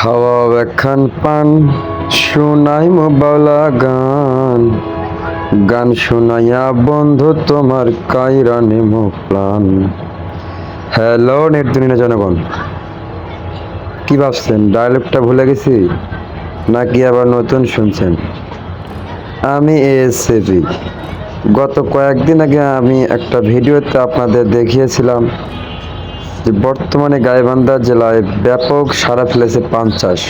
খাওয়া একখান পান শোনাই বাউলা গান। গান শোনাইয়া বন্ধু তোমার কাইরা নেমো প্রাণ। হ্যালো নেট দুনিয়া জনগণ। কি ভাবছেন ডায়লগটা ভুলে গেছি? নাকি আবার নতুন শুনছেন? আমি এএসএপি গত কয়েকদিন আগে আমি একটা ভিডিওতে আপনাদের দেখিয়েছিলাম যে বর্তমানে গাইবান্ধা জেলায় ব্যাপক সাড়া ফেলেছে পান চাষ।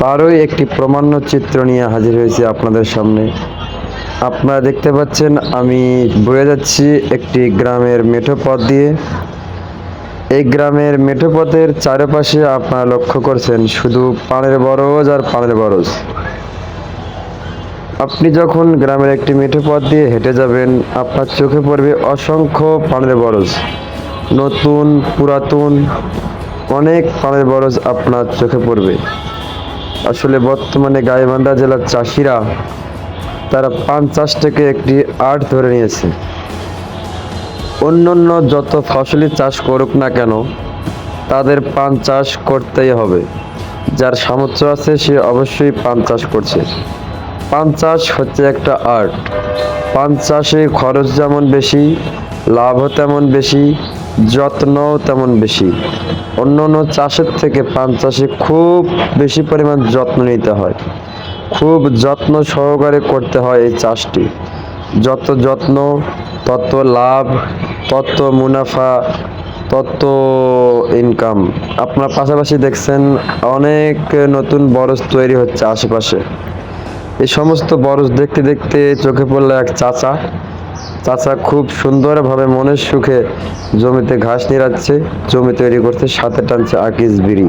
তারই একটি প্রমাণ্য চিত্র নিয়ে হাজির হয়েছি আপনাদের সামনে। আপনারা দেখতে পাচ্ছেন, আমি বয়ে যাচ্ছি একটি গ্রামের মেঠো পথ দিয়ে। এই গ্রামের মেঠো পথের চারপাশে আপনারা লক্ষ্য করছেন, শুধু পানের বরজ আর পানের বরজ। আপনি যখন গ্রামের একটি মেঠো পথ দিয়ে হেঁটে যাবেন, আপনার চোখে পড়বে অসংখ্য পানের বরজ। নতুন, পুরাতন, অনেক পানের বরজ আপনার চোখে পড়বে। আসলে বর্তমানে গাইবান্ধা জেলার চাষিরা তারা পান চাষটাকে একটি আর্ট ধরে নিয়েছে। অন্যান্য যত ফসলি চাষ করুক না কেন, তাদের পান চাষ করতেই হবে। যার সামর্থ্য আছে, সে অবশ্যই পান চাষ করছে। পান চাষ হচ্ছে একটা আর্ট পান চাষে খরচ যেমন বেশি, লাভও তেমন বেশি যত্নও তেমন বেশি। অন্য অন্য চাষের থেকে পান চাষে খুব বেশি পরিমাণ যত্ন নিতে হয়। খুব যত্ন সহকারে করতে হয় এই চাষটি। যত যত্ন, তত লাভ, তত মুনাফা, তত ইনকাম আপনার পাশাপাশি দেখছেন অনেক নতুন বরজ তৈরি হচ্ছে আশেপাশে। এই সমস্ত বরজ দেখতে দেখতে চোখে পড়ল এক চাচা। চাচা খুব সুন্দরভাবে মনের সুখে জমিতে ঘাস নিরাচ্ছে জমি তৈরি করতে সাথে টানছে আকিস বিড়ি।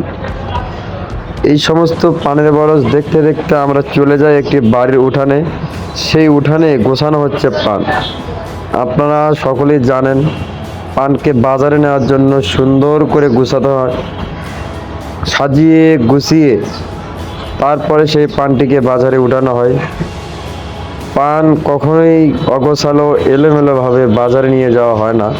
এই সমস্ত পানের বরজ দেখতে দেখতে আমরা চলে যাই একটি বাড়ির উঠানে। সেই উঠানে গোছানো হচ্ছে পান। আপনারা সকলেই জানেন, পানকে বাজারে নেওয়ার জন্য সুন্দর করে গুছাতে হয়। সাজিয়ে গুছিয়ে তারপরে সেই পানটিকে বাজারে উঠানো হয়। পান কখনোই অগোছালো, এলোমেলোভাবে বাজারে নিয়ে যাওয়া হয় না।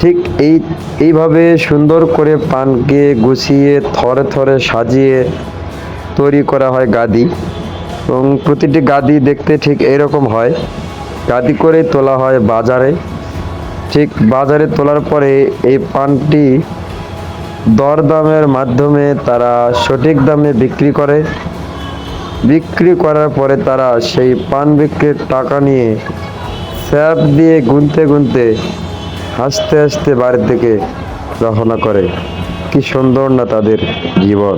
ঠিক এই, এইভাবে সুন্দর করে পানকে গুছিয়ে, থরে থরে সাজিয়ে তৈরি করা হয় গাদি। এবং প্রতিটি গাদি দেখতে ঠিক এরকম হয়। গাদি করে তোলা হয় বাজারে। ঠিক বাজারে তোলার পরে এই পানটি দরদামের মাধ্যমে তারা সঠিক দামে বিক্রি করে। বিক্রি করার পরে তারা সেই পান বিক্রির টাকা নিয়ে স্যাপ দিয়ে গুনতে গুনতে হাসতে হাসতে বাড়ির থেকে রওনা করে। কি সুন্দর না তাদের জীবন।